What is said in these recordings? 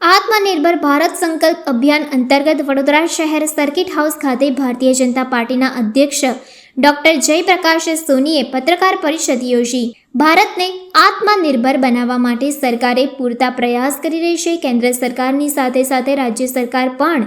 આત્મનિર્ભર ભારત સંકલ્પ અભિયાન અંતર્ગત વડોદરા શહેર સર્કિટ હાઉસ ખાતે ભારતીય જનતા પાર્ટીના અધ્યક્ષ ડોક્ટર જયપ્રકાશ સોનીએ પત્રકાર પરિષદ યોજી. ભારતને આત્મનિર્ભર બનાવવા માટે સરકારે પૂરતા પ્રયાસ કરી રહી છે. કેન્દ્ર સરકારની સાથે સાથે રાજ્ય સરકાર પણ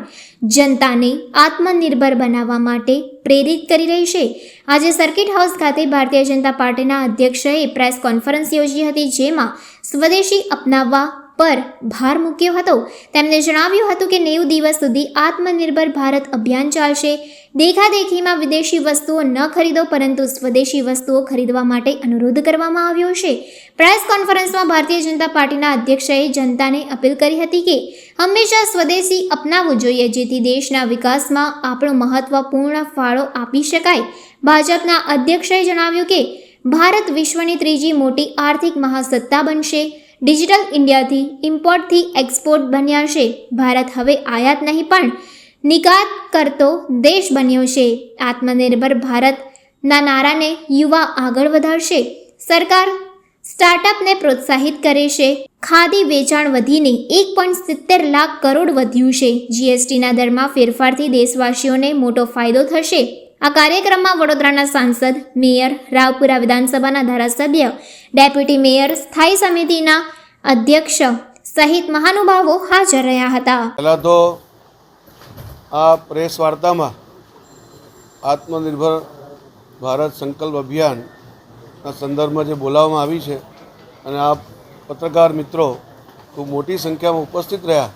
જનતાને આત્મનિર્ભર બનાવવા માટે પ્રેરિત કરી રહી છે. આજે સર્કિટ હાઉસ ખાતે ભારતીય જનતા પાર્ટીના અધ્યક્ષએ પ્રેસ કોન્ફરન્સ યોજી હતી, જેમાં સ્વદેશી અપનાવવા પર ભાર મૂક્યો હતો. તેમણે જણાવ્યું હતું કે નેવું દિવસ સુધી આત્મનિર્ભર ભારત અભિયાન ચાલશે. દેખાદેખીમાં વિદેશી વસ્તુઓ ન ખરીદો, પરંતુ સ્વદેશી વસ્તુઓ ખરીદવા માટે અનુરોધ કરવામાં આવ્યો છે. પ્રેસ કોન્ફરન્સમાં ભારતીય જનતા પાર્ટીના અધ્યક્ષએ જનતાને અપીલ કરી હતી કે હંમેશા સ્વદેશી અપનાવવું જોઈએ, જેથી દેશના વિકાસમાં આપણો મહત્વપૂર્ણ ફાળો આપી શકાય. ભાજપના અધ્યક્ષએ જણાવ્યું કે ભારત વિશ્વની ત્રીજી મોટી આર્થિક મહાસત્તા બનશે. ડિજિટલ ઇન્ડિયાથી ઇમ્પોર્ટથી એક્સપોર્ટ બન્યા છે. ભારત હવે આયાત નહીં પણ નિકાત કરતો દેશ બન્યો છે. આત્મનિર્ભર ભારતના નારાને યુવા આગળ વધારશે. સરકાર સ્ટાર્ટઅપને પ્રોત્સાહિત કરે છે. ખાદી વેચાણ વધીને એક પોઈન્ટ સિત્તેર લાખ કરોડ વધ્યું છે. જીએસટીના દરમાં ફેરફારથી દેશવાસીઓને મોટો ફાયદો થશે. આ કાર્યક્રમમાં વડોદરાના સાંસદ, મેયર, રાવપુરા વિધાનસભાના ધારાસભ્ય, ડેપ્યુટી મેયર, સ્થાયી સમિતિના અધ્યક્ષ સહિત મહાનુભાવો હાજર રહ્યા હતા. પહેલાં તો આ પ્રેસ વાર્તામાં આત્મનિર્ભર ભારત સંકલ્પ અભિયાનના સંદર્ભમાં જે બોલાવવામાં આવી છે અને આ પત્રકાર મિત્રો ખૂબ મોટી સંખ્યામાં ઉપસ્થિત રહ્યા,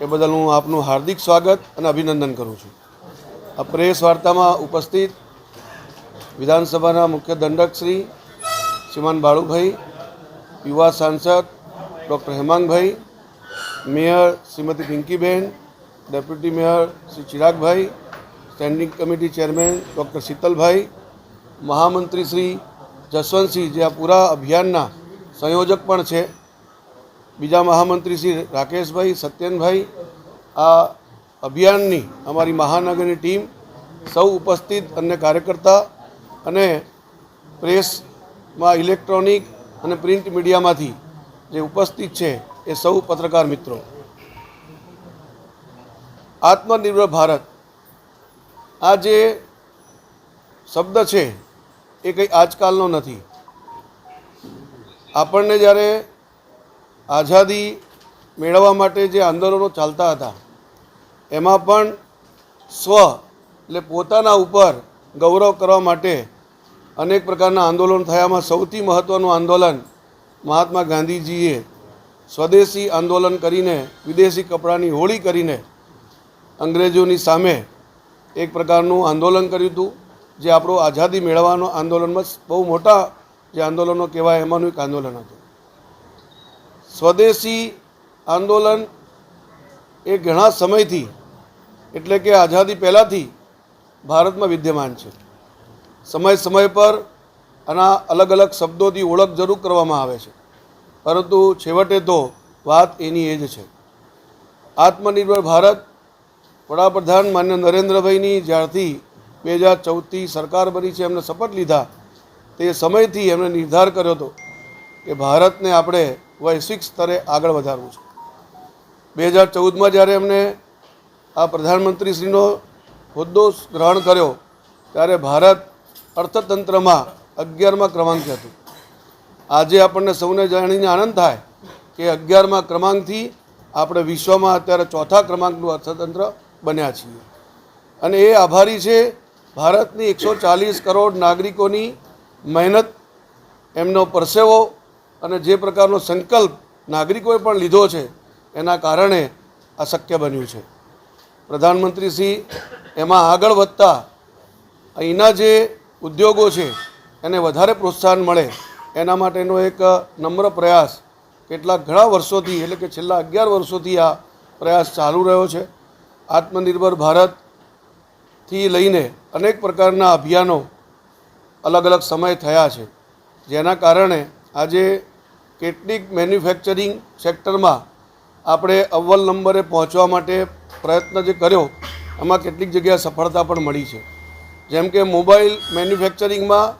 એ બદલ હું આપનું હાર્દિક સ્વાગત અને અભિનંદન કરું છું. આ પ્રેસ વાર્તામાં ઉપસ્થિત વિધાનસભાના મુખ્ય દંડક શ્રી શ્રીમાન બાળુભાઈ, યુવા સાંસદ doctor Hemangbhai, mayor Shrimati Pinkiben, deputy mayor Shri Chiragbhai, standing committee chairman doctor Sheetalbhai, મહામંત્રી શ્રી જસવંતસિંહ, જે આ પૂરા અભિયાનના સંયોજક પણ છે. બીજા મહામંત્રી શ્રી રાકેશભાઈ, સત્યનભાઈ, આ અભિયાનની અમારી મહાનગરની ટીમ, સૌ ઉપસ્થિત અને કાર્યકર્તા અને પ્રેસમાં ઇલેક્ટ્રોનિક અને પ્રિન્ટ મીડિયામાંથી જે ઉપસ્થિત છે એ સૌ પત્રકાર મિત્રો. આત્મનિર્ભર ભારત. આ જે શબ્દ છે એ કંઈ આજકાલનો નથી. આપણને જ્યારે આઝાદી મેળવવા માટે જે આંદોલનો ચાલતા હતા એમાં પણ સ્વ એટલે પોતાના ઉપર ગૌરવ કરવા માટે અનેક પ્રકારના આંદોલન થયામાં સૌથી મહત્ત્વનું આંદોલન મહાત્મા ગાંધીજીએ સ્વદેશી આંદોલન કરીને, વિદેશી કપડાની હોળી કરીને અંગ્રેજોની સામે એક પ્રકારનું આંદોલન કર્યું હતું, જે આપણું આઝાદી મેળવવાનો આંદોલનમાં બહુ મોટા જે આંદોલનો કહેવાય એમાંનું એક આંદોલન હતું. સ્વદેશી આંદોલન એ ઘણા સમયથી એટલે કે આઝાદી પહેલાંથી ભારતમાં વિદ્યમાન છે. સમય સમય પર આના અલગ અલગ શબ્દોથી ઓળખ જરૂર કરવામાં આવે છે. પરંતુ છેવટે તો વાત એની એ જ છે. આત્મનિર્ભર ભારત વડાપ્રધાન માન્ય નરેન્દ્રભાઈની જ્યારથી બે હજાર ચૌદથી સરકાર બની છે, એમને શપથ લીધા, તે સમયથી એમણે નિર્ધાર કર્યો હતો કે ભારતને આપણે વૈશ્વિક સ્તરે આગળ વધારવું છે. બે હજાર ચૌદમાં જ્યારે એમને આ પ્રધાનમંત્રીશ્રીનો હોદ્દો ગ્રહણ કર્યો ત્યારે ભારત અર્થતંત્રમાં અગિયારમાં ક્રમાંકે હતું. આજે આપણને સૌને જાણીને આનંદ થાય કે અગિયારમાં ક્રમાંકથી આપણે વિશ્વમાં અત્યારે ચોથા ક્રમાંકનું અર્થતંત્ર બન્યા છીએ. અને એ આભારી છે, ભારતની એકસો ચાલીસ કરોડ નાગરિકોની મહેનત, એમનો પરસેવો અને જે પ્રકારનો સંકલ્પ નાગરિકોએ પણ લીધો છે, એના કારણે આ શક્ય બન્યું છે. પ્રધાનમંત્રી શ્રી એમાં આગળ વધતા અહીંના જે ઉદ્યોગો છે, એને વધારે પ્રોત્સાહન મળે, એના માટેનો એક નમ્ર પ્રયાસ કેટલાક ઘણા વર્ષોથી, એટલે કે છેલ્લા અગિયાર વર્ષોથી આ પ્રયાસ ચાલુ રહ્યો છે. આત્મનિર્ભર ભારતથી લઈને અનેક પ્રકારના અભિયાનો અલગ અલગ સમય થયા છે. જેના કારણે આજે કેટલીક મેન્યુફેક્ચરિંગ સેક્ટરમાં આપણે અવ્વલ નંબરે પહોંચવા માટે પ્રયત્ન જે કર્યો, એમાં કેટલીક જગ્યાએ સફળતા પણ મળી છે. જેમ કે મોબાઈલ મેન્યુફેક્ચરિંગમાં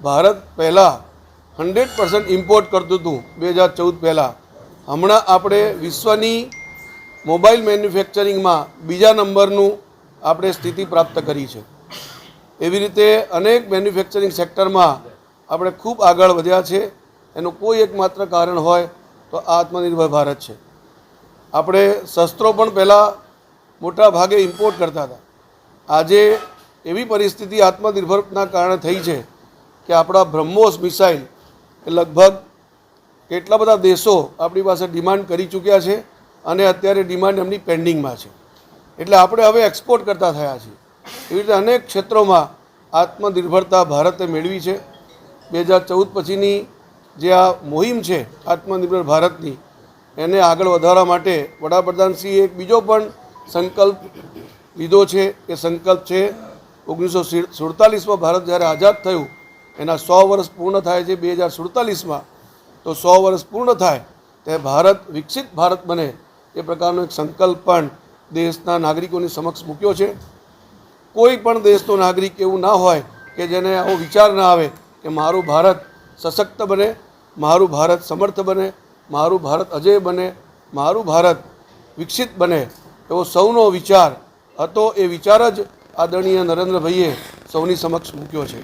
ભારત પહેલાં હંડ્રેડ પર્સન્ટ ઇમ્પોર્ટ કરતું હતું બે હજાર ચૌદ પહેલાં. હમણાં આપણે વિશ્વની મોબાઈલ મેન્યુફેક્ચરિંગમાં બીજા નંબરનું આપણે સ્થિતિ પ્રાપ્ત કરી છે. એવી રીતે અનેક મેન્યુફેક્ચરિંગ સેક્ટરમાં આપણે ખૂબ આગળ વધ્યા છે. એનું કોઈ એકમાત્ર કારણ હોય તો આત્મનિર્ભર ભારત છે. આપણે શસ્ત્રો પણ પહેલાં મોટા ભાગે ઇમ્પોર્ટ કરતા હતા. આજે એવી પરિસ્થિતિ આત્મનિર્ભરના કારણે થઈ છે કે આપણા બ્રહ્મોસ મિસાઇલ એ લગભગ કેટલા બધા દેશો આપણી પાસે ડિમાન્ડ કરી ચૂક્યા છે અને અત્યારે ડિમાન્ડ એમની પેન્ડિંગમાં છે. એટલે આપણે હવે એક્સપોર્ટ કરતા થયા છીએ. એવી રીતે અનેક ક્ષેત્રોમાં આત્મનિર્ભરતા ભારતે મેળવી છે. બે હજાર ચૌદ પછીની જે આ મુહિમ છે આત્મનિર્ભર ભારતની એને આગળ વધારવા માટે વડાપ્રધાનશ્રીએ એક બીજો પણ સંકલ્પ લીધો છે. એ સંકલ્પ છે ઓગણીસો સુડતાલીસમાં ભારત જ્યારે આઝાદ થયું, એના સો વર્ષ પૂર્ણ થાય છે બે હજાર સુડતાલીસમાં, તો સો વર્ષ પૂર્ણ થાય તે ભારત વિકસિત ભારત બને એ પ્રકારનો એક સંકલ્પ પણ દેશના નાગરિકોની સમક્ષ મૂક્યો છે. કોઈ પણ દેશનો નાગરિક એવું ના હોય કે જેને આવો વિચાર ના આવે કે મારું ભારત સશક્ત બને, મારું ભારત સમર્થ બને મારું ભારત અજય બને, મારું ભારત વિકસિત બને એવો સૌનો વિચાર હતો. એ વિચાર જ આદરણીય નરેન્દ્રભાઈએ સૌની સમક્ષ મૂક્યો છે.